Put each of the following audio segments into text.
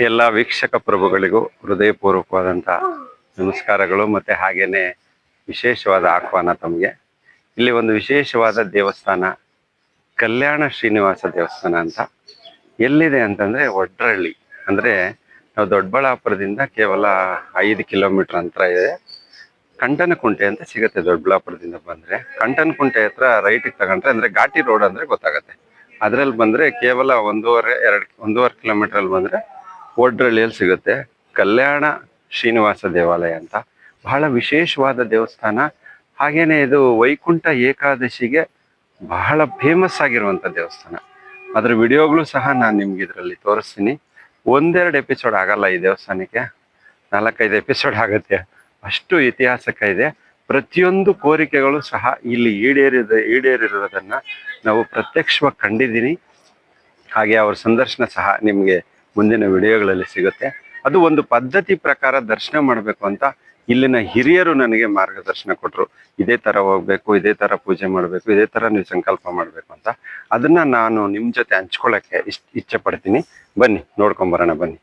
ಎಲ್ಲ ವೀಕ್ಷಕ ಪ್ರಭುಗಳಿಗೂ ಹೃದಯಪೂರ್ವಕವಾದಂಥ ನಮಸ್ಕಾರಗಳು ಮತ್ತೆ ಹಾಗೇನೆ ವಿಶೇಷವಾದ ಆಹ್ವಾನ ತಮಗೆ. ಇಲ್ಲಿ ಒಂದು ವಿಶೇಷವಾದ ದೇವಸ್ಥಾನ, ಕಲ್ಯಾಣ ಶ್ರೀನಿವಾಸ ದೇವಸ್ಥಾನ ಅಂತ ಎಲ್ಲಿದೆ ಅಂತಂದ್ರೆ ಒಡ್ರಳ್ಳಿ ಅಂದ್ರೆ ನಾವು ದೊಡ್ಡಬಳ್ಳಾಪುರದಿಂದ ಕೇವಲ ಐದು ಕಿಲೋಮೀಟರ್ ಅಂತರ ಇದೆ. ಕಂಟನಕುಂಟೆ ಅಂತ ಸಿಗುತ್ತೆ ದೊಡ್ಡಬಳ್ಳಾಪುರದಿಂದ ಬಂದ್ರೆ. ಕಂಟನಕುಂಟೆ ಹತ್ರ ರೈಟಿಗೆ ತಗೊಂಡ್ರೆ ಅಂದ್ರೆ ಘಾಟಿ ರೋಡ್ ಅಂದ್ರೆ ಗೊತ್ತಾಗತ್ತೆ. ಅದ್ರಲ್ಲಿ ಬಂದ್ರೆ ಕೇವಲ ಒಂದೂವರೆ, ಎರಡು, ಒಂದೂವರೆ ಕಿಲೋಮೀಟರ್ ಅಲ್ಲಿ ಬಂದ್ರೆ ಒಡ್ರಳ್ಳಿಯಲ್ಲಿ ಸಿಗುತ್ತೆ. ಕಲ್ಯಾಣ ಶ್ರೀನಿವಾಸ ದೇವಾಲಯ ಅಂತ. ಬಹಳ ವಿಶೇಷವಾದ ದೇವಸ್ಥಾನ. ಹಾಗೇನೆ ಇದು ವೈಕುಂಠ ಏಕಾದಶಿಗೆ ಬಹಳ ಫೇಮಸ್ ಆಗಿರುವಂಥ ದೇವಸ್ಥಾನ. ಅದರ ವಿಡಿಯೋಗಳು ಸಹ ನಾನು ನಿಮ್ಗೆ ಇದರಲ್ಲಿ ತೋರಿಸ್ತೀನಿ. ಒಂದೆರಡು ಎಪಿಸೋಡ್ ಆಗಲ್ಲ ಈ ದೇವಸ್ಥಾನಕ್ಕೆ. ನಾಲ್ಕೈದು ಎಪಿಸೋಡ್ ಆಗುತ್ತೆ. ಅಷ್ಟು ಇತಿಹಾಸಕ ಇದೆ. ಪ್ರತಿಯೊಂದು ಕೋರಿಕೆಗಳು ಸಹ ಇಲ್ಲಿ ಈಡೇರಿದ, ಈಡೇರಿರೋದನ್ನು ನಾವು ಪ್ರತ್ಯಕ್ಷವಾಗಿ ಕಂಡಿದ್ದೀನಿ. ಹಾಗೆ ಅವ್ರ ಸಂದರ್ಶನ ಸಹ ನಿಮಗೆ ಮುಂದಿನ ವಿಡಿಯೋಗಳಲ್ಲಿ ಸಿಗುತ್ತೆ. ಅದು ಒಂದು ಪದ್ಧತಿ ಪ್ರಕಾರ ದರ್ಶನ ಮಾಡಬೇಕು ಅಂತ ಇಲ್ಲಿನ ಹಿರಿಯರು ನನಗೆ ಮಾರ್ಗದರ್ಶನ ಕೊಟ್ಟರು ಇದೇ ತರ ಹೋಗ್ಬೇಕು, ಇದೇ ತರ ಪೂಜೆ ಮಾಡಬೇಕು, ಇದೇ ತರ ನೀವು ಸಂಕಲ್ಪ ಮಾಡಬೇಕು ಅಂತ. ಅದನ್ನ ನಾನು ನಿಮ್ಮ ಜೊತೆ ಹಂಚ್ಕೊಳ್ಳೋಕ್ಕೆ ಇಷ್ಟ ಇಚ್ಛೆ ಪಡ್ತೀನಿ ಬನ್ನಿ, ನೋಡ್ಕೊಂಬರೋಣ, ಬನ್ನಿ.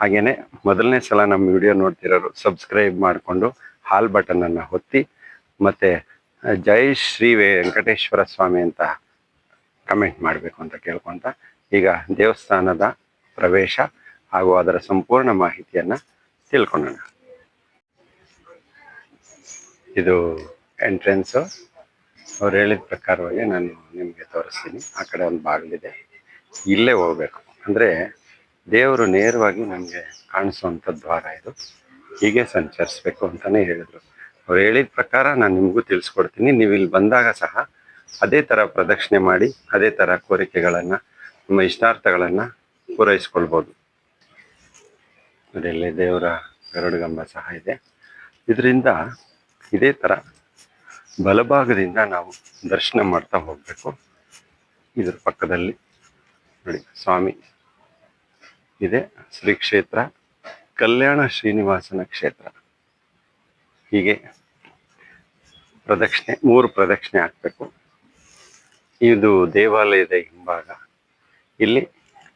ಹಾಗೇನೆ ಮೊದಲನೇ ಸಲ ನಮ್ಮ ವಿಡಿಯೋ ನೋಡ್ತಿರೋರು ಸಬ್ಸ್ಕ್ರೈಬ್ ಮಾಡಿಕೊಂಡು ಹಾಲ್ ಬಟನನ್ನು ಹೊತ್ತಿ ಮತ್ತೆ, ಜೈ ಶ್ರೀ ವೆಂಕಟೇಶ್ವರ ಸ್ವಾಮಿ ಅಂತ ಕಮೆಂಟ್ ಮಾಡಬೇಕು ಅಂತ ಕೇಳ್ಕೊಂತ ಈಗ ದೇವಸ್ಥಾನದ ಪ್ರವೇಶ ಹಾಗೂ ಅದರ ಸಂಪೂರ್ಣ ಮಾಹಿತಿಯನ್ನು ತಿಳ್ಕೊಳ್ಳೋಣ. ಇದು ಎಂಟ್ರೆನ್ಸ್ ಅವ್ರು ಹೇಳಿದ ಪ್ರಕಾರವಾಗಿ ನಾನು ನಿಮಗೆ ತೋರಿಸ್ತೀನಿ. ಆ ಕಡೆ ಒಂದು ಬಾಗಿಲಿದೆ. ಇಲ್ಲೇ ಹೋಗ್ಬೇಕು. ಅಂದ್ರೆ ದೇವರು ನೇರವಾಗಿ ನಮಗೆ ಕಾಣಿಸುವಂಥ ದ್ವಾರ ಇದು. ಹೀಗೆ ಸಂಚರಿಸ್ಬೇಕು ಅಂತಾನೆ ಹೇಳಿದ್ರು. ಅವ್ರು ಹೇಳಿದ ಪ್ರಕಾರ ನಾನು ನಿಮಗೂ ತಿಳಿಸ್ಕೊಡ್ತೀನಿ. ನೀವು ಇಲ್ಲಿ ಬಂದಾಗ ಸಹ ಅದೇ ಥರ ಪ್ರದಕ್ಷಿಣೆ ಮಾಡಿ, ಅದೇ ಥರ ಕೋರಿಕೆಗಳನ್ನು ನಿಮ್ಮ ಇಷ್ಟಾರ್ಥಗಳನ್ನು ಪೂರೈಸ್ಕೊಳ್ಬೋದು. ಅದರಲ್ಲಿ ದೇವರ ಗರುಡಗಂಬ ಸಹ ಇದೆ. ಇದರಿಂದ ಇದೇ ಥರ ಬಲಭಾಗದಿಂದ ನಾವು ದರ್ಶನ ಮಾಡ್ತಾ ಹೋಗಬೇಕು. ಇದರ ಪಕ್ಕದಲ್ಲಿ ನೋಡಿ, ಸ್ವಾಮಿ ಇದೆ. ಶ್ರೀ ಕ್ಷೇತ್ರ, ಕಲ್ಯಾಣ ಶ್ರೀನಿವಾಸನ ಕ್ಷೇತ್ರ. ಹೀಗೆ ಪ್ರದಕ್ಷಿಣೆ, ಮೂರು ಪ್ರದಕ್ಷಿಣೆ ಹಾಕಬೇಕು. ಇದು ದೇವಾಲಯದ ಹಿಂಭಾಗ. ಇಲ್ಲಿ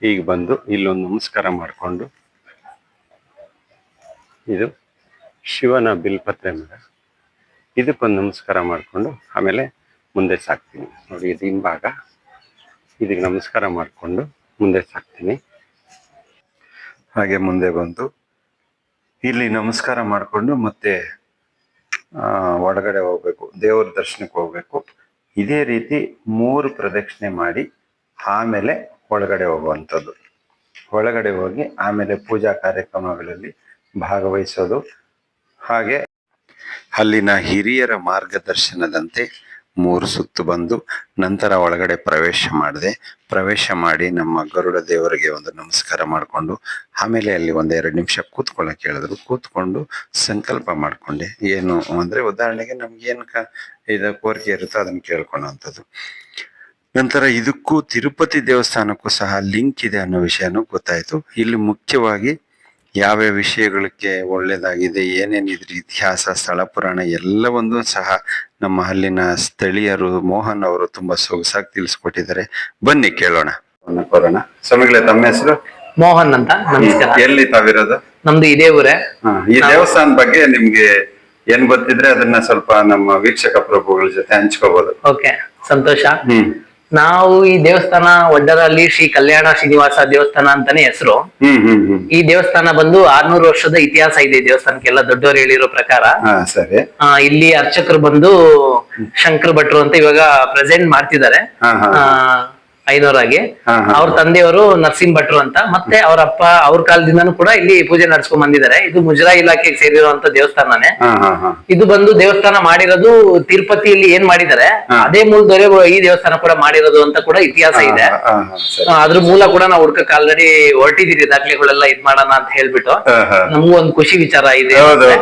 ಈಗ ಬಂದು ಇಲ್ಲೊಂದು ನಮಸ್ಕಾರ ಮಾಡಿಕೊಂಡು ಇದು ಶಿವನ ಬಿಲ್ಪತ್ರೆ ಮರ ಇದಕ್ಕೊಂದು ನಮಸ್ಕಾರ ಮಾಡಿಕೊಂಡು ಆಮೇಲೆ ಮುಂದೆ ಸಾಕ್ತೀನಿ. ನೋಡಿ, ಇದು ಹಿಂಭಾಗ. ಇದಕ್ಕೆ ನಮಸ್ಕಾರ ಮಾಡಿಕೊಂಡು ಮುಂದೆ ಸಾಕ್ತೀನಿ. ಹಾಗೆ ಮುಂದೆ ಬಂದು ಇಲ್ಲಿ ನಮಸ್ಕಾರ ಮಾಡಿಕೊಂಡು ಮತ್ತೆ ಒಳಗಡೆ ಹೋಗ್ಬೇಕು, ದೇವರ ದರ್ಶನಕ್ಕೆ ಹೋಗ್ಬೇಕು. ಇದೇ ರೀತಿ ಮೂರು ಪ್ರದಕ್ಷಿಣೆ ಮಾಡಿ ಆಮೇಲೆ ಒಳಗಡೆ ಹೋಗುವಂಥದ್ದು. ಒಳಗಡೆ ಹೋಗಿ ಆಮೇಲೆ ಪೂಜಾ ಕಾರ್ಯಕ್ರಮಗಳಲ್ಲಿ ಭಾಗವಹಿಸೋದು. ಹಾಗೆ ಅಲ್ಲಿನ ಹಿರಿಯರ ಮಾರ್ಗದರ್ಶನದಂತೆ ಮೂರು ಸುತ್ತು ಬಂದು ನಂತರ ಒಳಗಡೆ ಪ್ರವೇಶ ಮಾಡಿದೆ. ಪ್ರವೇಶ ಮಾಡಿ ನಮ್ಮ ಗರುಡ ದೇವರಿಗೆ ಒಂದು ನಮಸ್ಕಾರ ಮಾಡಿಕೊಂಡು ಆಮೇಲೆ ಅಲ್ಲಿ ಒಂದೆರಡು ನಿಮಿಷ ಕೂತ್ಕೊಳ್ಳೋಕೆ ಹೇಳಿದ್ರು. ಕೂತ್ಕೊಂಡು ಸಂಕಲ್ಪ ಮಾಡಿಕೊಂಡೆ. ಏನು ಅಂದರೆ ಉದಾಹರಣೆಗೆ ನಮ್ಗೆ ಏನು ಕ ಇದು ಕೋರಿಕೆ ಇರುತ್ತೋ ಅದನ್ನ ಕೇಳ್ಕೊಳ್ಳೋವಂಥದ್ದು ನಂತರ ಇದಕ್ಕೂ ತಿರುಪತಿ ದೇವಸ್ಥಾನಕ್ಕೂ ಸಹ ಲಿಂಕ್ ಇದೆ ಅನ್ನೋ ವಿಷಯನೂ ಗೊತ್ತಾಯ್ತು. ಇಲ್ಲಿ ಮುಖ್ಯವಾಗಿ ಯಾವ್ಯಾವ ವಿಷಯಗಳಿಗೆ ಒಳ್ಳೇದಾಗಿದೆ ಏನೇನು ಇದ್ರ ಇತಿಹಾಸ ಸ್ಥಳ ಪುರಾಣ ಎಲ್ಲವನ್ನೂ ಸಹ ನಮ್ಮ ಅಲ್ಲಿನ ಸ್ಥಳೀಯರು ಮೋಹನ್ ಅವರು ತುಂಬಾ ಸೊಗಸಾಗಿ ತಿಳಿಸ್ಕೊಟ್ಟಿದ್ದಾರೆ. ಬನ್ನಿ ಕೇಳೋಣ. ಕೋರೋಣ ಸ್ವಾಮಿಗಳೇ ತಮ್ಮ ಹೆಸರು? ಮೋಹನ್ ಅಂತ. ನಮಸ್ಕಾರ. ಎಲ್ಲಿ ತಾವಿರೋದು? ನಮ್ದು ಇದೇ ಊರೇ. ಹಾ, ಈ ದೇವಸ್ಥಾನ ಬಗ್ಗೆ ನಿಮ್ಗೆ ಏನ್ ಗೊತ್ತಿದ್ರೆ ಅದನ್ನ ಸ್ವಲ್ಪ ನಮ್ಮ ವೀಕ್ಷಕ ಪ್ರಭುಗಳ ಜೊತೆ ಹಂಚ್ಕೋಬಹುದು ಓಕೆ ಸಂತೋಷ. ಹ್ಮ್. ನಾವು ಈ ದೇವಸ್ಥಾನ ಒಡ್ಡರಲ್ಲಿ ಶ್ರೀ ಕಲ್ಯಾಣ ಶ್ರೀನಿವಾಸ ದೇವಸ್ಥಾನ ಅಂತಾನೆ ಹೆಸರು. ಹ್ಮ್ ಹ್ಮ್ ಹ್ಮ್. ಈ ದೇವಸ್ಥಾನ ಬಂದು ಆರ್ನೂರು ವರ್ಷದ ಇತಿಹಾಸ ಇದೆ ಈ ದೇವಸ್ಥಾನಕ್ಕೆಲ್ಲ ದೊಡ್ಡವರು ಹೇಳಿರೋ ಪ್ರಕಾರ. ಹಾ ಸರಿ. ಆ, ಇಲ್ಲಿ ಅರ್ಚಕರು ಬಂದು ಶಂಕರ್ ಭಟ್ರು ಅಂತ ಇವಾಗ ಪ್ರೆಸೆಂಟ್ ಮಾಡ್ತಿದ್ದಾರೆ. ಹಾ ಹಾ ಐನೂರಾಗಿ. ಅವ್ರ ತಂದೆಯವರು ನರಸಿಂಹ ಭಟ್ರು ಅಂತ. ಮತ್ತೆ ಅವ್ರ ಅಪ್ಪ ಅವ್ರ ಕಾಲದಿಂದನೂ ಕೂಡ ಇಲ್ಲಿ ಪೂಜೆ ನಡ್ಸ್ಕೊಂಡ್ ಬಂದಿದ್ದಾರೆ. ಇದು ಮುಜರಾ ಇಲಾಖೆಗೆ ಸೇರಿರುವಂತ ದೇವಸ್ಥಾನನೇ. ಇದು ಬಂದು ದೇವಸ್ಥಾನ ಮಾಡಿರೋದು ತಿರುಪತಿಯಲ್ಲಿ ಏನ್ ಮಾಡಿದ್ದಾರೆ ಅದೇ ಮೂಲ ದೊರೆ ಈ ದೇವಸ್ಥಾನ ಕೂಡ ಮಾಡಿರೋದು ಅಂತ ಕೂಡ ಇತಿಹಾಸ ಇದೆ. ಅದ್ರ ಮೂಲ ಕೂಡ ನಾವು ಹುಡ್ಕ ಆಲ್ರೆಡಿ ಹೊರಟಿದೀರಿ. ದಾಖಲೆಗಳೆಲ್ಲ ಇದ್ ಮಾಡೋಣ ಅಂತ ಹೇಳ್ಬಿಟ್ಟು. ನಮಗೂ ಒಂದು ಖುಷಿ ವಿಚಾರ ಇದೆ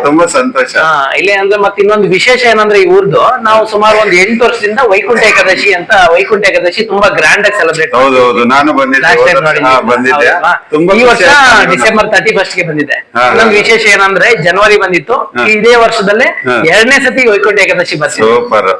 ತುಂಬಾ ಸಂತೋಷ. ಇಲ್ಲೇ ಅಂದ್ರೆ ಮತ್ತೆ ಇನ್ನೊಂದು ವಿಶೇಷ ಏನಂದ್ರೆ ಈ ಊರ್ದು. ನಾವು ಸುಮಾರು ಒಂದ್ ಎಂಟು ವರ್ಷದಿಂದ ವೈಕುಂಠ ಏಕಾದಶಿ ಅಂತ ವೈಕುಂಠ ಏಕಾದಶಿ ತುಂಬಾ ಗ್ರ್ಯಾಂಡ್ ಸೆಲೆಬ್ರೇಟ್ ಹೌದು ಹೌದು ನಾನು ಬಂದಿದ್ದೆ ಲಾಸ್ಟ್ ಟೈಮ್ ಹೋದ- ಹಾ, ಬಂದಿದ್ದೆ ಹೌದಲ್ವಾ? ತುಂಬಾ ಈ ಖುಷಿ ವರ್ಷ ಆಯ್ತು ನನಗೂ. ಡಿಸೆಂಬರ್ ತರ್ಟಿ ಫಸ್ಟ್ಗೆ ಬಂದಿದೆ ಹಾ, ಇನ್ನೊಂದು ಹಾ. ವಿಶೇಷ ಏನಂದ್ರೆ ಜನವರಿ ಬಂದಿತ್ತು ಹಾ. ಇದೇ ವರ್ಷದಲ್ಲೇ ಹಾ. ಎರಡನೇ ಸತಿ ವೈಕುಂಠ ಏಕಾದಶಿ ಬಸ್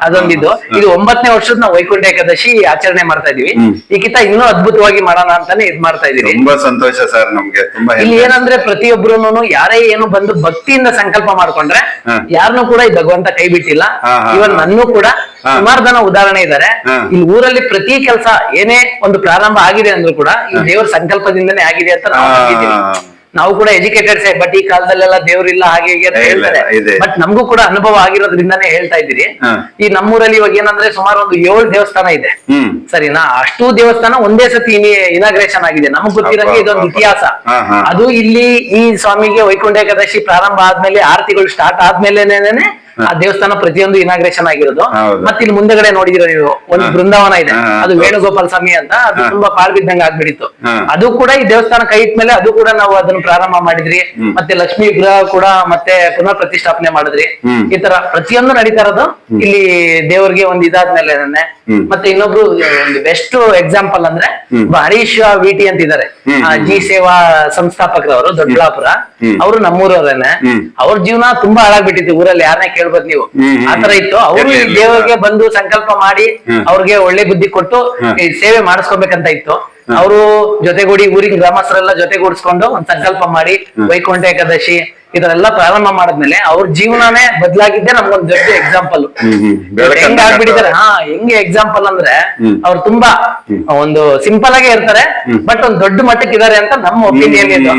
ಅದೊಂದಿದ್ದು ಹಾ. ಇದು ಒಂಬತ್ತನೇ ವರ್ಷದ ನಾವು ವೈಕುಂಠ ಏಕಾದಶಿ ಆಚರಣೆ ಮಾಡ್ತಾ ಇದೀವಿ ಹ್ಮ್. ಈಗಿಂತ ಇನ್ನೂ ಅದ್ಭುತವಾಗಿ ಮಾಡೋಣ ಅಂತಾನೆ ಇದ್ ಮಾಡ್ತಾ ಇದೀವಿ ತುಂಬಾ ಸಂತೋಷ ಸರ್ ನಮ್ಗೆ ತುಂಬಾ ಇಲ್ಲಿ ಹೆಮ್ಮೆ. ಏನಂದ್ರೆ ಪ್ರತಿಯೊಬ್ರು ಯಾರೇ ಏನು ಬಂದು ಭಕ್ತಿಯಿಂದ ಸಂಕಲ್ಪ ಮಾಡ್ಕೊಂಡ್ರೆ ಹಾ. ಯಾರನ್ನೂ ಕೂಡ ಈ ಭಗವಂತ ಕೈ ಬಿಟ್ಟಿಲ್ಲ ಹಾ, ಹಾ, ಇವನ್ ಹಾ. ನನ್ನೂ ಕೂಡ. ಸುಮಾರು ಜನ ಉದಾಹರಣೆ ಇದ್ದಾರೆ. ಇಲ್ಲಿ ಊರಲ್ಲಿ ಪ್ರತಿ ಕೆಲಸ ಏನೇ ಒಂದು ಪ್ರಾರಂಭ ಆಗಿದೆ ಅಂದ್ರೂ ಕೂಡ ಈ ದೇವ್ರ ಸಂಕಲ್ಪದಿಂದನೇ ಆಗಿದೆ ಅಂತ ನಾವು. ನಂಬಿದ್ದೀವಿ. ನಾವು ಕೂಡ ಎಜುಕೇಟೆಡ್ಸ್ ಬಟ್ ಈ ಕಾಲದಲ್ಲೆಲ್ಲ ದೇವ್ರಿಲ್ಲ ಹಾಗೆ ಹೀಗೆ ಅಂತ ಇಲ್ಲ, ಹೇಳ್ತಾರೆ. ಇದೆ. ಬಟ್ ನಮಗೂ ಕೂಡ ಅನುಭವ ಆಗಿರೋದ್ರಿಂದಾನೇ ಹೇಳ್ತಾ ಇದ್ದೀರಿ. ಹಾ. ಈ ನಮ್ಮೂರಲ್ಲಿ ಇವಾಗ ಏನಂದ್ರೆ ಸುಮಾರು ಒಂದು ಏಳು ದೇವಸ್ಥಾನ ಇದೆ. ಹ್ಮ್. ಸರಿನಾ? ಅಷ್ಟು ದೇವಸ್ಥಾನ ಒಂದೇ ಸತಿ ಇನಾಗ್ರೇಷನ್ ಆಗಿದೆ. ನಮಗ್ ಗೊತ್ತಿರಂಗೆ ಅಬ್ಬಾ, ಇದೊಂದು ಇತಿಹಾಸ. ಹಾ, ಹಾ. ಅದು ಇಲ್ಲಿ ಈ ಸ್ವಾಮಿಗೆ ವೈಕುಂಠ ಏಕಾದಶಿ ಪ್ರಾರಂಭ ಆದ್ಮೇಲೆ ಆರತಿಗಳು ಸ್ಟಾರ್ಟ್ ಆದ್ಮೇಲೆನೆ ಆ ದೇವಸ್ಥಾನ ಪ್ರತಿಯೊಂದು ಇನಾಗ್ರೇಷನ್ ಆಗಿರೋದು. ಮತ್ತೆ ಇಲ್ಲಿ ಮುಂದೆಗಡೆ ನೋಡಿದಿರ ನೀವು ಒಂದು ಬೃಂದಾವನ ಇದೆ. ಅದು ವೇಣುಗೋಪಾಲ ಸ್ವಾಮಿ ಅಂತ ಅದು ತುಂಬಾ ಪಾಳ್ ಬಿದ್ದಂಗ ಆಗ್ಬಿಡಿತ್ತು. ಅದು ಕೂಡ ಈ ದೇವಸ್ಥಾನ ಕೈ ಇಟ್ಮೇಲೆ ಅದು ಕೂಡ ನಾವು ಅದನ್ನು ಪ್ರಾರಂಭ ಮಾಡಿದ್ರಿ. ಮತ್ತೆ ಲಕ್ಷ್ಮೀ ಗೃಹ ಕೂಡ ಮತ್ತೆ ಪುನಃ ಪ್ರತಿಷ್ಠಾಪನೆ ಮಾಡಿದ್ರಿ. ಈ ತರ ಪ್ರತಿಯೊಂದು ನಡೀತಾ ಇರೋದು ಇಲ್ಲಿ ದೇವರಿಗೆ ಒಂದ್ ಇದಾದ್ಮೇಲೆ ನನ್ನೆ. ಮತ್ತೆ ಇನ್ನೊಬ್ರು ಒಂದು ಬೆಸ್ಟ್ ಎಕ್ಸಾಂಪಲ್ ಅಂದ್ರೆ. ಹರೀಶ್ ವಿಟಿ ಅಂತ ಇದಾರೆ ಆ, ಜಿ ಸೇವಾ ಸಂಸ್ಥಾಪಕರವರು ದೊಡ್ಡಬಳ್ಳಾಪುರ. ಹ್ಮ್. ಅವರು ನಮ್ಮೂರವ್ರೇನೆ. ಅವ್ರ ಜೀವನ ತುಂಬಾ ಹಾಳಾಗ್ಬಿಟ್ಟಿತ್ತು. ಊರಲ್ಲಿ ಯಾರನ್ನೇ ಕೇಳ್ಬೋದು ನೀವು. ಆತರ ಇತ್ತು. ಅವರು ದೇವರಿಗೆ ಬಂದು ಸಂಕಲ್ಪ ಮಾಡಿ. ಅವ್ರಿಗೆ ಒಳ್ಳೆ ಬುದ್ಧಿ ಕೊಟ್ಟು ಈ ಸೇವೆ ಮಾಡಿಸ್ಕೊಬೇಕಂತ ಇತ್ತು. ಅವರು ಜೊತೆಗೂಡಿ ಊರಿನ ಗ್ರಾಮಸ್ಥರೆಲ್ಲ ಜೊತೆಗೂಡಿಸ್ಕೊಂಡು ಒಂದ್ ಸಂಕಲ್ಪ ಮಾಡಿ ವೈಕುಂಠ ಏಕಾದಶಿ ಇದರೆಲ್ಲ ಪ್ರಾರಂಭ ಮಾಡಿದ್ಮೇಲೆ ಅವ್ರ ಜೀವನನೇ ಬದಲಾಗಿದ್ದೆ ನಮ್ಗೊಂದ್ ದೊಡ್ಡ ಎಕ್ಸಾಂಪಲ್. ಹೆಂಗ್ ಆಗ್ಬಿಟ್ಟಿದ್ದಾರೆ ಹಾ ಹೆಂಗೆ ಎಕ್ಸಾಂಪಲ್ ಅಂದ್ರೆ. ಅವ್ರು ತುಂಬಾ ಒಂದು ಸಿಂಪಲ್ ಆಗೇ ಇರ್ತಾರೆ ಬಟ್ ಒಂದ್ ದೊಡ್ಡ ಮಟ್ಟಕ್ಕೆ ಇದಾರೆ ಅಂತ ನಮ್ಮ ಒಪಿನಿಯನ್ ಇದು.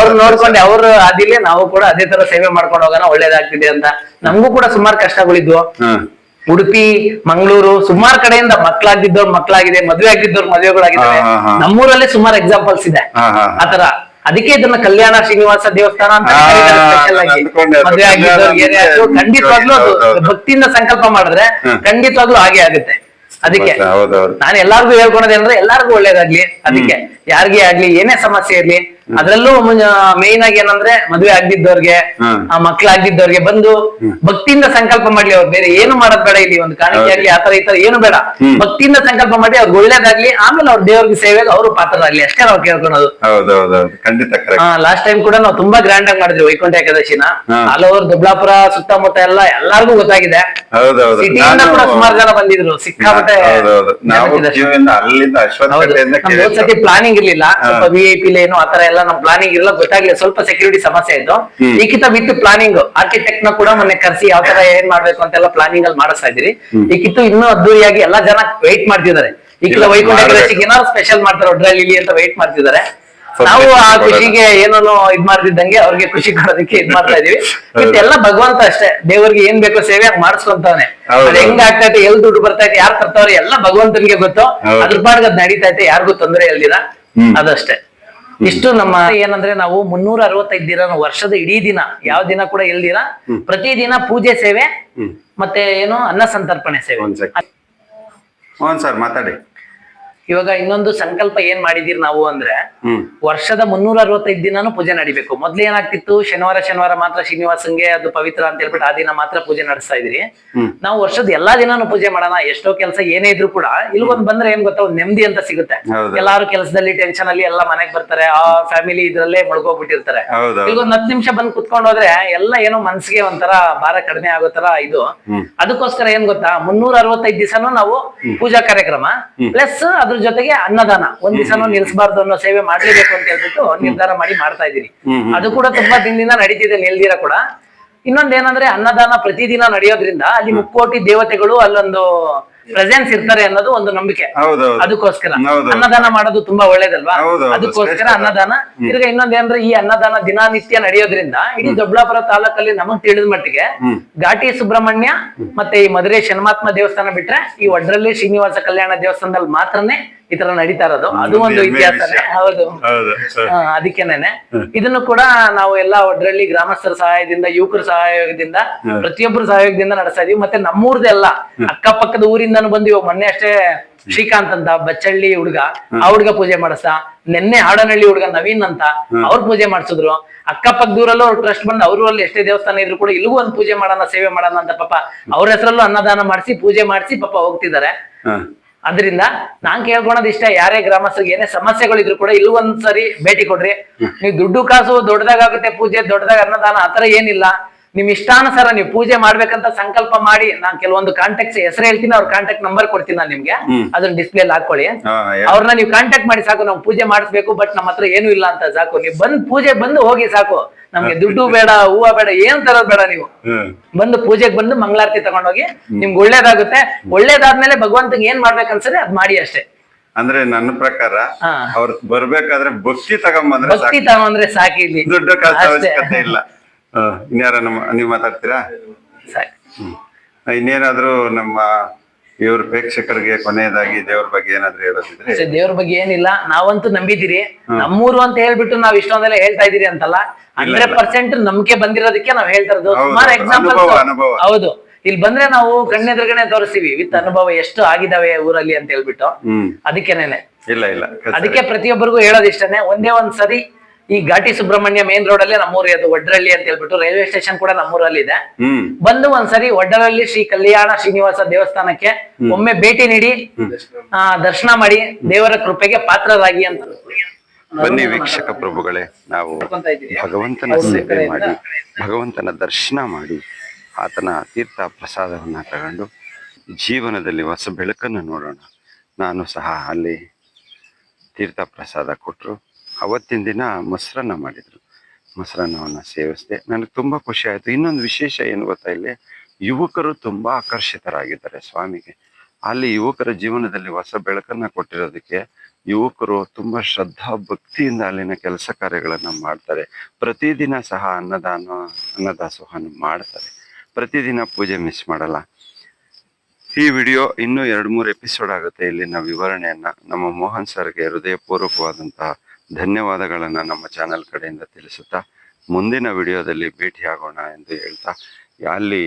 ಅವ್ರು ನೋಡ್ಕೊಂಡು ಅವ್ರ ಅದಿಲ್ಲೇ ನಾವು ಕೂಡ ಅದೇ ತರ ಸೇವೆ ಮಾಡ್ಕೊಂಡು ಹೋಗೋಣ ಒಳ್ಳೇದಾಗ್ತಿದೆ ಅಂತ. ನಮಗೂ ಕೂಡ ಸುಮಾರು ಕಷ್ಟಗಳಿದ್ವು. ಉಡುಪಿ ಮಂಗಳೂರು ಸುಮಾರು ಕಡೆಯಿಂದ ಮಕ್ಕಳಾಗಿದ್ದವ್ರ ಮಕ್ಕಳಾಗಿದೆ ಮದ್ವೆ ಆಗಿದ್ದವ್ರು ಮದುವೆಗಳಾಗಿದ್ದಾರೆ. ನಮ್ಮೂರಲ್ಲಿ ಸುಮಾರು ಎಕ್ಸಾಂಪಲ್ಸ್ ಇದೆ. ಆತರ ಅದಕ್ಕೆ ಇದನ್ನ ಕಲ್ಯಾಣ ಶ್ರೀನಿವಾಸ ದೇವಸ್ಥಾನ ಅಂತ ಕರೀತಾರೆ special ಆಗಿ. ಅಂದ್ಕೊಂಡೆ ಅದು ಮದ್ವೆ ಆಗಿದ್ದವ್ರಿಗೆ ಏನೇ ಖಂಡಿತವಾಗ್ಲೂ ಅದು ಹೌದು, ಹೌದು. ಭಕ್ತಿಯಿಂದ ಸಂಕಲ್ಪ ಮಾಡಿದ್ರೆ. ಖಂಡಿತವಾಗ್ಲೂ ಹಾಗೆ ಆಗುತ್ತೆ ಅದಕ್ಕೆ ಹೌದೌದು ನಾನು ಎಲ್ಲಾರ್ಗು ಹೇಳ್ಕೊಳೋದೇನಂದ್ರೆ ಎಲ್ಲಾರ್ಗು ಒಳ್ಳೇದಾಗ್ಲಿ ಅದಕ್ಕೆ ಯಾರಿಗೇ ಆಗ್ಲಿ ಏನೇ ಸಮಸ್ಯೆ ಇರ್ಲಿ ಅದ್ರಲ್ಲೂ ಮೇನ್ ಆಗಿ ಏನಂದ್ರೆ ಮದ್ವೆ ಆಗಿದ್ದವ್ರಿಗೆ ಆ ಮಕ್ಳಾಗಿದ್ದವ್ರಿಗೆ ಬಂದು ಭಕ್ತಿಯಿಂದ ಸಂಕಲ್ಪ ಮಾಡ್ಲಿ ಅವ್ರು. ಬೇರೆ ಏನು ಮಾಡೋದ್ ಬೇಡ ಇಲ್ಲಿ ಒಂದು ಕಾಣಿಕೆ ಆಗ್ಲಿ ಆತರ ಈ ತರ ಏನು ಬೇಡ. ಭಕ್ತಿಯಿಂದ ಸಂಕಲ್ಪ ಮಾಡಿ ಅವ್ರಿಗೆ ಒಳ್ಳೇದಾಗ್ಲಿ ಆಮೇಲೆ ಅವ್ರ ದೇವ್ರಿಗೆ ಸೇವೆಗೆ ಅವರು ಪಾತ್ರರಾಗ್ಲಿ. ಅಷ್ಟೇ ನಾವು ಕೇಳ್ಕೊಳೋದು. ಲಾಸ್ಟ್ ಟೈಮ್ ಕೂಡ ನಾವು ತುಂಬಾ ಗ್ರ್ಯಾಂಡ್ ಆಗಿ ಮಾಡಿದ್ವಿ ವೈಕುಂಠ ಏಕಾದಶಿನ. ಆಲ್ ಓವರ್ ದೊಡ್ಡಾಪುರ ಸುತ್ತಮುತ್ತ ಎಲ್ಲ ಎಲ್ಲಾರ್ಗು ಗೊತ್ತಾಗಿದೆ. ಸುಮಾರು ಜನ ಬಂದಿದ್ರು. ಸಿಕ್ಕಾಪಟ್ಟೆ. ಅಲ್ಲಿಂದ ಪ್ಲಾನಿಂಗ್ ಇರ್ಲಿಲ್ಲ. ಸ್ವಲ್ಪ ವಿ ಐ ಪಿ ಲೇನು ಆತರ ಎಲ್ಲ ನಮ್ ಪ್ಲಾನಿಂಗ್ ಇರಲ್ಲ ಗೊತ್ತಾಗ್ಲಿಲ್ಲ. ಸ್ವಲ್ಪ ಸೆಕ್ಯೂರಿಟಿ ಸಮಸ್ಯೆ ಇತ್ತು. ಈಕಿತ ವಿತ್ ಪ್ಲಾನಿಂಗ್ ಆರ್ಕಿಟೆಕ್ಟ್ನ ಕೂಡ ಮೊನ್ನೆ ಕರ್ಸಿ ಯಾವ ತರ ಏನ್ ಮಾಡ್ಬೇಕು ಅಂತೆಲ್ಲ ಪ್ಲಾನಿಂಗ್ ಅಲ್ಲಿ ಮಾಡಿಸ್ತಾ ಇದ್ರಿ ಈಕಿತ್ತು ಇನ್ನೂ ಅದ್ದೂರಿಯಾಗಿ ಎಲ್ಲಾ ಜನ ವೆಯ್ಟ್ ಮಾಡ್ತಿದ್ದಾರೆ. ಈ ಇಲ್ಲ, ವೈಕುಂಠ ಏನಾದ್ರು ಸ್ಪೆಷಲ್ ಮಾಡ್ತಾರೆ ಒಡ್ರಲ್ಲಿ ಇಲ್ಲಿ ಅಂತ ವೆಯ್ಟ್ ಮಾಡ್ತಿದ್ದಾರೆ. ನಾವು ಆ. ಖುಷಿಗೆ ಏನೋ ಇದ್ ಮಾಡ್ತಿದ್ದಂಗೆ ಅವ್ರಿಗೆ ಖುಷಿ ಕೊಡೋದಕ್ಕೆ ಇದ್ ಮಾಡ್ತಾ ಇದೀವಿ. ಮತ್ತೆ ಎಲ್ಲ ಭಗವಂತ ಅಷ್ಟೇ. ದೇವರಿಗೆ ಏನ್ ಬೇಕೋ ಸೇವೆ ಹಂಗ್. ಅದ್ ಹೆಂಗ್ ಆಗ್ತೈತೆ ಎಲ್ ದುಡ್ಡು ಬರ್ತೈತೆ ಯಾರು ತರ್ತಾವ್ರೆ ಎಲ್ಲ ಭಗವಂತನಿಗೆ ಗೊತ್ತು. ಅದ್ರ ಪಾಡ್ಗೆ ಅದ್ ನಡೀತಾ ಯಾರಿಗೂ ತೊಂದರೆ ಇಲ್ದಿರ. ಅದಷ್ಟೇ. ಇಷ್ಟು ನಮ್ಮ ಏನಂದ್ರೆ ನಾವು ಮುನ್ನೂರ ಅರವತ್ತೈದು ದಿನ ವರ್ಷದ ಇಡೀ ದಿನ ಯಾವ ದಿನ ಕೂಡ ಇಲ್ದಿರ ಪ್ರತಿ ದಿನ ಪೂಜೆ ಸೇವೆ ಹ್ಮ್. ಮತ್ತೆ ಏನು ಅನ್ನ ಸಂತರ್ಪಣೆ ಸೇವೆ. ಒಂದ್ ಸೆಕೆಂಡ್ ಹ್ಞೂ ಸರ್ ಮಾತಾಡಿ. ಇವಾಗ ಇನ್ನೊಂದು ಸಂಕಲ್ಪ ಏನ್ ಮಾಡಿದೀರಿ ನಾವು ಅಂದ್ರೆ ವರ್ಷದ ಮುನ್ನೂರ ಅರವತ್ತೈದು ದಿನಾನು ಪೂಜೆ ನಡಿಬೇಕು. ಮೊದ್ಲು ಏನಾಗ್ತಿತ್ತು? ಶನಿವಾರ ಶನಿವಾರ ಮಾತ್ರ ಶ್ರೀನಿವಾಸಂಗೆ ಅದು ಪವಿತ್ರ ಅಂತ ಹೇಳ್ಬಿಟ್ಟು ಆ ದಿನ ಮಾತ್ರ ಪೂಜೆ ನಡೆಸ್ತಾ ಇದ್ರಿ. ನಾವು ವರ್ಷದ ಎಲ್ಲಾ ದಿನಾನು ಪೂಜೆ ಮಾಡೋಣ. ಎಷ್ಟೋ ಕೆಲಸ ಏನೇ ಇದ್ರು ಕೂಡ ಇಲ್ಗೊಂದ್ ಬಂದ್ರೆ ಏನ್ ಗೊತ್ತಾ? ಒಂದ್ ನೆಮ್ಮದಿ ಅಂತ ಸಿಗುತ್ತೆ. ಎಲ್ಲಾರು ಕೆಲಸದಲ್ಲಿ ಟೆನ್ಷನ್ ಅಲ್ಲಿ ಎಲ್ಲ ಮನೆಗ್ ಬರ್ತಾರೆ. ಆ ಫ್ಯಾಮಿಲಿ ಇದ್ರಲ್ಲೇ ಮುಳುಗೋಗ್ಬಿಟ್ಟಿರ್ತಾರೆ. ಇಲ್ಗೊಂದ್ ಹತ್ತು ನಿಮಿಷ ಬಂದ್ ಕುತ್ಕೊಂಡು ಹೋದ್ರೆ ಎಲ್ಲ ಏನೋ ಮನ್ಸಿಗೆ ಒಂಥರ ಭಾರ ಕಡಿಮೆ ಆಗೋ ತರ ಇದು. ಅದಕ್ಕೋಸ್ಕರ ಏನ್ ಗೊತ್ತಾ? ಮುನ್ನೂರ ಅರವತ್ತೈದು ದಿವಸನೂ ನಾವು ಪೂಜಾ ಕಾರ್ಯಕ್ರಮ. ಪ್ಲಸ್ ಅದ್ರ ಜೊತೆಗೆ ಅನ್ನದಾನ. ಒಂದ್ ದಿವಸನೂ ನಿಲ್ಸಬಾರ್ದು ಅನ್ನೋ ಸೇವೆ ಮಾಡ್ಲೇಬೇಕು ಅಂತ ಹೇಳ್ಬಿಟ್ಟು ನಿರ್ಧಾರ ಮಾಡಿ ಮಾಡ್ತಾ ಇದೀನಿ. ಅದು ಕೂಡ ತುಂಬಾ ದಿನದಿಂದ ನಡೀತಿದೆ ನಿಲ್ದಿರ ಕೂಡ. ಇನ್ನೊಂದ್ ಏನಂದ್ರೆ ಅನ್ನದಾನ ಪ್ರತಿದಿನ ನಡೆಯೋದ್ರಿಂದ ಅಲ್ಲಿ ಮುಕ್ಕೋಟಿ ದೇವತೆಗಳು ಅಲ್ಲೊಂದು ಪ್ರೆಸೆನ್ಸ್ ಇರ್ತಾರೆ ಅನ್ನೋದು ಒಂದು ನಂಬಿಕೆ. ಅದಕ್ಕೋಸ್ಕರ. ಅನ್ನದಾನ ಮಾಡೋದು ತುಂಬಾ ಒಳ್ಳೇದಲ್ವಾ? ಅದಕ್ಕೋಸ್ಕರ ಅನ್ನದಾನ. ತಿರ್ಗಾ ಇನ್ನೊಂದೇನಂದ್ರೆ ಈ ಅನ್ನದಾನ ದಿನನಿತ್ಯ ನಡೆಯೋದ್ರಿಂದ ಇಡೀ ದೊಡ್ಡಬಳ್ಳಾಪುರ ತಾಲೂಕಲ್ಲಿ ನಮಗ್ ತಿಳಿದ ಮಟ್ಟಿಗೆ. ಘಾಟಿ ಸುಬ್ರಹ್ಮಣ್ಯ ಮತ್ತೆ ಈ ಮಧುರೆ ಶನಮಾತ್ಮ ದೇವಸ್ಥಾನ ಬಿಟ್ರೆ ಈ ಒಡ್ರಲ್ಲಿ ಶ್ರೀನಿವಾಸ ಕಲ್ಯಾಣ ದೇವಸ್ಥಾನದಲ್ಲಿ ಮಾತ್ರನೇ ಈ ತರ ನಡೀತಾ ಇರೋದು. ಅದು ಒಂದು ಇತಿಹಾಸ ಇತಿಹಾಸನೇ ಹೌದು. ಅದಕ್ಕೇನೇನೆ ಇದನ್ನು ಕೂಡ ನಾವು ಎಲ್ಲಾ ಒಡ್ರಲ್ಲಿ ಗ್ರಾಮಸ್ಥರ ಸಹಾಯದಿಂದ ಯುವಕರ ಸಹಯೋಗದಿಂದ. ಪ್ರತಿಯೊಬ್ಬರ ಸಹಯೋಗದಿಂದ ನಡೆಸ್ತಾ ಇದೀವಿ. ಮತ್ತೆ ನಮ್ಮೂರ್ದೆಲ್ಲ ಅಕ್ಕಪಕ್ಕದ ಊರಿಂದನೂ ಬಂದು ಇವಾಗ ಮೊನ್ನೆ ಅಷ್ಟೇ ಶ್ರೀಕಾಂತ್ ಅಂತ ಬಚ್ಚಳ್ಳಿ ಹುಡುಗ. ಆ ಹುಡುಗ ಪೂಜೆ ಮಾಡಿಸ್ತಾ ನಿನ್ನೆ ಹಾಡನಹಳ್ಳಿ ಹುಡುಗ ನವೀನ್ ಅಂತ ಅವ್ರ ಪೂಜೆ ಮಾಡಿಸಿದ್ರು. ಅಕ್ಕಪಕ್ಕ ದೂರಲ್ಲೂ ಅವ್ರ ಟ್ರಸ್ಟ್ ಬಂದು ಅವ್ರ ಅಲ್ಲಿ ಎಷ್ಟೇ ದೇವಸ್ಥಾನ ಇದ್ರು ಕೂಡ ಇಲ್ಲಿಗೂ ಒಂದು ಪೂಜೆ ಮಾಡೋಣ ಸೇವೆ ಮಾಡೋಣ ಅಂತ ಪಾಪ ಅವ್ರ ಹೆಸರಲ್ಲೂ ಅನ್ನದಾನ ಮಾಡಿಸಿ ಪೂಜೆ ಮಾಡಿಸಿ ಪಾಪ ಹೋಗ್ತಿದ್ದಾರೆ. ಅದರಿಂದ ನಾನ್ ಕೇಳ್ಕೊಳೋದ್ ಇಷ್ಟ ಯಾರೇ ಗ್ರಾಮಸ್ಥರಿಗೆ ಏನೇ ಸಮಸ್ಯೆಗಳಿದ್ರು ಕೂಡ ಇಲ್ಲಿ ಒಂದ್ಸರಿ ಭೇಟಿ ಕೊಡ್ರಿ. ನೀವು ದುಡ್ಡು ಕಾಸು ದೊಡ್ಡದಾಗುತ್ತೆ ಪೂಜೆ ದೊಡ್ಡದಾಗ ಅನ್ನದಾನ ಆತರ ಏನಿಲ್ಲ. ನಿಮ್ ಇಷ್ಟಾನುಸಾರ ನೀವು ಪೂಜೆ ಮಾಡ್ಬೇಕಂತ ಸಂಕಲ್ಪ ಮಾಡಿ ನಾನ್ ಕೆಲವೊಂದು ಕಾಂಟ್ಯಾಕ್ಟ್ಸ್ ಹೆಸರು ಹೇಳ್ತೀನಿ ಅವ್ರ ಕಾಂಟ್ಯಾಕ್ಟ್ ನಂಬರ್ ಕೊಡ್ತೀನಿ ನಾನು ನಿಮ್ಗೆ. ಅದನ್ನ ಡಿಸ್ಪ್ಲೇ ಹಾಕೊಳ್ಳಿ. ಅವ್ರನ್ನ ನೀವು ಕಾಂಟ್ಯಾಕ್ಟ್ ಮಾಡಿ ಸಾಕು ನಾವು ಪೂಜೆ ಮಾಡಿಸ್ಬೇಕು ಬಟ್ ನಮ್ಮ ಹತ್ರ ಏನು ಇಲ್ಲ ಅಂತ ಸಾಕು. ನೀವು ಬಂದ್ ಪೂಜೆ ಬಂದು ಹೋಗಿ ಸಾಕು. ನಮ್ಗೆ ದುಡ್ಡು ಬೇಡ ಹೂವ ಬೇಡ ಏನ್ ತರೋದ್ ಬೇಡ ನೀವು. ಬಂದು ಪೂಜೆಗೆ ಬಂದು ಮಂಗಳಾರತಿ ತಗೊಂಡೋಗಿ ನಿಮ್ಗೆ ಒಳ್ಳೇದಾಗುತ್ತೆ. ಒಳ್ಳೇದಾದ್ಮೇಲೆ ಭಗವಂತಂಗೆ ಏನ್ ಮಾಡ್ಬೇಕು ಅನ್ಸದೆ ಅದ್ ಮಾಡಿ ಅಷ್ಟೇ. ಅಂದ್ರೆ ನನ್ನ ಪ್ರಕಾರ. ಅವ್ರ ಬರ್ಬೇಕಾದ್ರೆ ಭಕ್ತಿ ತಗೊಂಬಂದ್ರೆ ಭಕ್ತಿ ತಗೊಂಡ್ರೆ ಸಾಕಿ ಇಲ್ಲಿ. ದುಡ್ಡು. ಅವಶ್ಯಕತೆ ಇಲ್ಲ. ಇನ್ಯಾರ ನಮ್ಮ ನೀವ್ ಮಾತಾಡ್ತೀರಾ. ಇನ್ನೇನಾದ್ರೂ ನಮ್ಮ ಇವ್ರ ಪ್ರೇಕ್ಷಕರಿಗೆ ಕೊನೆಯದಾಗಿ ದೇವ್ರ ಬಗ್ಗೆ ಏನಾದ್ರೂ ಹೇಳೋದಿದ್ರೆ ಅಷ್ಟೇ ದೇವ್ರ ಬಗ್ಗೆ ಏನಿಲ್ಲ ನಾವಂತೂ ನಂಬಿದಿರಿ ನಮ್ಮೂರು ಅಂತ ಹೇಳ್ಬಿಟ್ಟು ನಾವ್ ಇಷ್ಟೊಂದೆಲ್ಲ ಹೇಳ್ತಾ ಇದೀರಿ ಅಂತಲ್ಲ ಹಂಡ್ರೆಡ್ ಪರ್ಸೆಂಟ್ ನಂಬಿಕೆ ಬಂದಿರೋದಕ್ಕೆ ನಾವ್ ಹೇಳ್ತಾ ಇರೋದು. ಸುಮಾರು. ಎಕ್ಸಾಂಪಲ್ ಅನುಭವ, ಅನುಭವ. ಹೌದು. ಇಲ್ಲಿ ಬಂದ್ರೆ ನಾವು ಕಣ್ಣೆದ್ರಗಡೆ ತೋರಿಸ್ತೀವಿ ವಿತ್ ಅನುಭವ ಎಷ್ಟು ಆಗಿದಾವೆ ಊರಲ್ಲಿ ಅಂತ ಹೇಳ್ಬಿಟ್ಟು. ಹ್ಮ್. ಅದಕ್ಕೇನೇನೆ. ಇಲ್ಲ ಇಲ್ಲ. ಅದಕ್ಕೆ ಪ್ರತಿಯೊಬ್ಬರಿಗೂ ಹೇಳೋದು ಇಷ್ಟನೇ ಒಂದೇ ಒಂದ್ ಸರಿ ಈ ಘಾಟಿ ಸುಬ್ರಹ್ಮಣ್ಯ ಮೇನ್ ರೋಡ್ ಅಲ್ಲೇ ನಮ್ಮೂರಿ ಅದು ಒಡ್ರಳ್ಳಿ ಅಂತ ಹೇಳ್ಬಿಟ್ಟು ರೈಲ್ವೆ ಸ್ಟೇಷನ್ ಕೂಡ ನಮ್ಮೂರಲ್ಲಿ ಇದೆ. ಬಂದು ಒಂದ್ಸರಿ ಒಡ್ಡರಲ್ಲಿ ಶ್ರೀ ಕಲ್ಯಾಣ ಶ್ರೀನಿವಾಸ ದೇವಸ್ಥಾನಕ್ಕೆ ಒಮ್ಮೆ ಭೇಟಿ ನೀಡಿ ಆ ದರ್ಶನ ಮಾಡಿ ದೇವರ ಕೃಪೆಗೆ ಪಾತ್ರರಾಗಿ ಅಂತ. ಬನ್ನಿ ವೀಕ್ಷಕ ಪ್ರಭುಗಳೇ ನಾವು ಭಗವಂತನ ಸೇವೆ ಮಾಡಿ ಭಗವಂತನ ದರ್ಶನ ಮಾಡಿ ಆತನ ತೀರ್ಥ ಪ್ರಸಾದವನ್ನು ತಗೊಂಡು ಜೀವನದಲ್ಲಿ ಹೊಸ ಬೆಳಕನ್ನು ನೋಡೋಣ. ನಾನು ಸಹ ಅಲ್ಲಿ ತೀರ್ಥ ಪ್ರಸಾದ ಕೊಟ್ಟರು ಅವತ್ತಿನ ದಿನ ಮೊಸರನ್ನ ಮಾಡಿದರು. ಮೊಸರನ್ನವನ್ನು ಸೇವಿಸಿದೆ. ನನಗೆ ತುಂಬ ಖುಷಿ ಆಯಿತು. ಇನ್ನೊಂದು ವಿಶೇಷ ಏನು ಗೊತ್ತಾ ಇಲ್ಲಿ? ಯುವಕರು ತುಂಬ ಆಕರ್ಷಿತರಾಗಿದ್ದಾರೆ ಸ್ವಾಮಿಗೆ. ಅಲ್ಲಿ ಯುವಕರ ಜೀವನದಲ್ಲಿ ಹೊಸ ಬೆಳಕನ್ನು ಕೊಟ್ಟಿರೋದಕ್ಕೆ ಯುವಕರು ತುಂಬ ಶ್ರದ್ಧಾ ಭಕ್ತಿಯಿಂದ ಅಲ್ಲಿನ ಕೆಲಸ ಕಾರ್ಯಗಳನ್ನು ಮಾಡ್ತಾರೆ. ಪ್ರತಿದಿನ ಸಹ ಅನ್ನದಾನ, ಅನ್ನದಾಸೋಹನ ಮಾಡ್ತಾರೆ. ಪ್ರತಿದಿನ ಪೂಜೆ ಮಿಸ್ ಮಾಡಲ್ಲ. ಈ ವಿಡಿಯೋ ಇನ್ನೂ ಎರಡು ಮೂರು ಎಪಿಸೋಡ್ ಆಗುತ್ತೆ ಇಲ್ಲಿನ ವಿವರಣೆಯನ್ನು ನಮ್ಮ ಮೋಹನ್ ಸರ್ಗೆ ಹೃದಯಪೂರ್ವಕವಾದಂತಹ ಧನ್ಯವಾದಗಳನ್ನ ನಮ್ಮ ಚಾನೆಲ್ ಕಡೆಯಿಂದ ತಿಳಿಸುತ್ತಾ ಮುಂದಿನ ವಿಡಿಯೋದಲ್ಲಿ ಭೇಟಿಯಾಗೋಣ ಎಂದು ಹೇಳ್ತಾ, ಅಲ್ಲಿ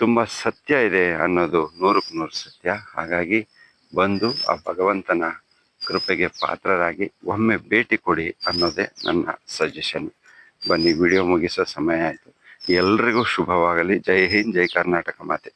ತುಂಬ ಸತ್ಯ ಇದೆ ಅನ್ನೋದು ನೂರಕ್ಕೆ ನೂರು ಸತ್ಯ. ಹಾಗಾಗಿ ಬಂದು ಆ ಭಗವಂತನ ಕೃಪೆಗೆ ಪಾತ್ರರಾಗಿ ಒಮ್ಮೆ ಭೇಟಿ ಕೊಡಿ ಅನ್ನೋದೇ ನನ್ನ ಸಜೆಷನ್ ಬನ್ನಿ, ವಿಡಿಯೋ ಮುಗಿಸೋ ಸಮಯ ಆಯಿತು. ಎಲ್ರಿಗೂ ಶುಭವಾಗಲಿ. ಜೈ ಹಿಂದ್, ಜೈ ಕರ್ನಾಟಕ ಮಾತೆ.